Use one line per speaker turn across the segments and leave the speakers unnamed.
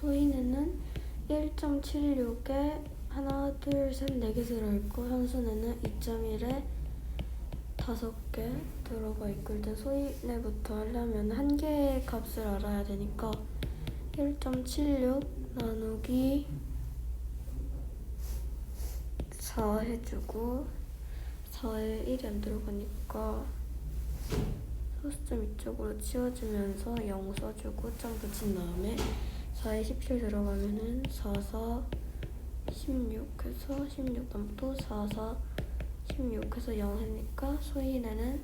소인에는 1.76에 하나, 둘, 셋, 네 개 들어있고 현수는 2.1에 다섯 개 들어가 있고 일단 소인에부터 하려면 한 개의 값을 알아야 되니까 1.76 나누기 4 해주고 4에 1이 안 들어가니까 소수점 이쪽으로 치워주면서 0 써주고 점 붙인 다음에 4에 17 들어가면은 4, 4, 16 해서 16 다음 또 4, 4, 16 해서 0 하니까 소인에는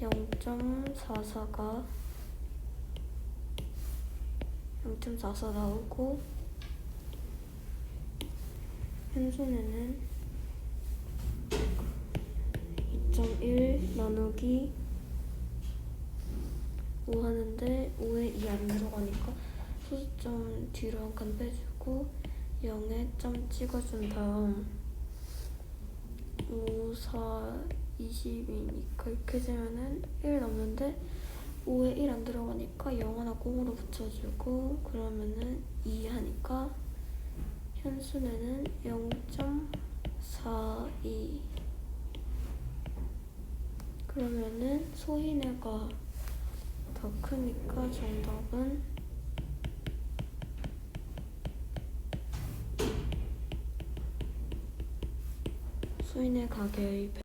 0.44가 0.44 나오고 현순에는 2.1 나누기 5 하는데 5에 2 안 들어가니까 소수점 뒤로 한 칸 빼주고 0에 점 찍어준 다음 5, 4, 20이니까 이렇게 되면은 1 남는데 5에 1 안 들어가니까 0 하나 꽁으로 붙여주고 그러면은 2 하니까 현수는 0.42 그러면은 소인애가 더 크니까 정답은 소인의 가게의